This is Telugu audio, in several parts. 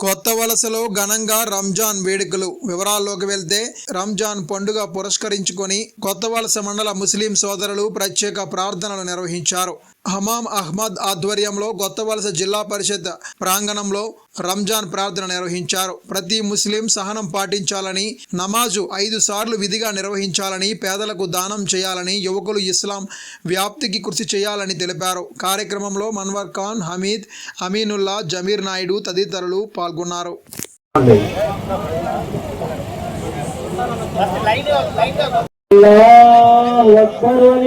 కొత్త వలసలో ఘనంగా రంజాన్ వేడుకలు. వివరాల్లోకి వెళ్తే రంజాన్ పండుగ పురస్కరించుకొని కొత్త వలస మండల ముస్లిం సోదరులు ప్రత్యేక ప్రార్థనలు నిర్వహించారు. హమాం అహ్మద్ ఆధ్వర్యంలో గొత్తవలస జిల్లా పరిషత్ ప్రాంగణంలో రంజాన్ ప్రార్థన నిర్వహించారు. ప్రతి ముస్లిం సహనం పాటించాలని నమాజు ఐదు సార్లు విధిగా నిర్వహించాలని పేదలకు దానం చేయాలని యువకులు ఇస్లాం వ్యాప్తికి కృషి చేయాలని తెలిపారు. కార్యక్రమంలో మన్వర్ ఖాన్ హమీద్ అమీనుల్లా జమీర్ నాయుడు తదితరులు పాల్గొన్నారు. లైన్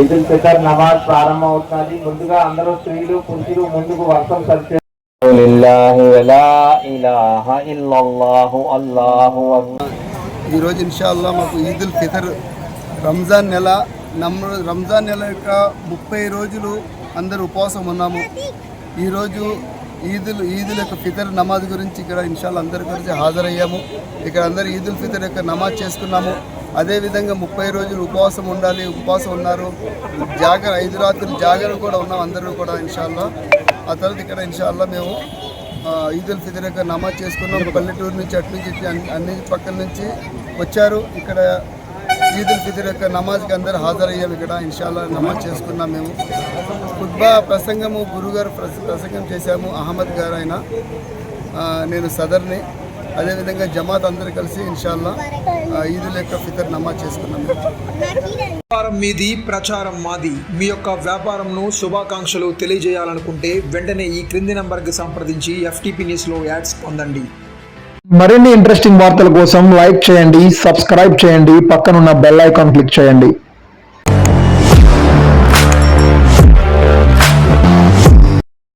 ఈదుల్ ఫితర్ నమాజ్ ప్రారంభం అవుతున్నది ముందుగా అందరూ స్త్రీలు పురుషులు ముందుకు వర్షం సరిచే ఈరోజు ఇన్షాల్లా మాకు ఈదుల్ ఫితర్ రంజాన్ నెల నమ్మ రంజాన్ నెల యొక్క ముప్పై రోజులు అందరూ ఉపవాసం ఉన్నాము. ఈరోజు ఈదుల్ ఈదుల్ యొక్క ఫితర్ నమాజ్ గురించి ఇక్కడ ఇన్షాల్లా అందరి గురించి హాజరయ్యాము. ఇక్కడ అందరూ ఈదుల్ ఫితర్ యొక్క నమాజ్ చేసుకున్నాము. అదేవిధంగా ముప్పై రోజులు ఉపవాసం ఉండాలి ఉపవాసం ఉన్నారు. జాగర ఐదు రాత్రులు జాగరణ కూడా ఉన్నాం అందరూ కూడా ఇన్షాల్లా. ఆ తర్వాత ఇక్కడ ఇన్షాల్లా మేము ఈదుల్ ఫితర్ యొక్క నమాజ్ చేసుకున్నాం. పల్లెటూరు నుంచి అటు నుంచి అన్ని- పక్కల నుంచి వచ్చారు. ఇక్కడ ఈదుల్ ఫితర్ యొక్క నమాజ్కి అందరూ హాజరయ్యాం ఇక్కడ. ఇన్షాల్లా నమాజ్ చేసుకున్నాం మేము. ఖుద్బా ప్రసంగము గురుగారు ప్రస- ప్రసంగం చేశాము. అహ్మద్ గారు ఆయన నేను సదర్ని. అదేవిధంగా జమాత్ అందరూ కలిసి ఇన్షాల్లా ఆ, ఈదుల్ యొక్క ఫితర్ నమాజ్ చేసుకున్నాం. వ్యాపారం మీది ప్రచారం మాది. మీ యొక్క వ్యాపారంను శుభాకాంక్షలు తెలియజేయాలనుకుంటే వెంటనే ఈ క్రింది నంబర్కి సంప్రదించి ఎఫ్టీపీ న్యూస్లో యాడ్స్ పొందండి. మరిన్ని ఇంట్రెస్టింగ్ వార్తల కోసం లైక్ చేయండి సబ్స్క్రైబ్ చేయండి పక్కనున్న బెల్ ఐకాన్ క్లిక్ చేయండి.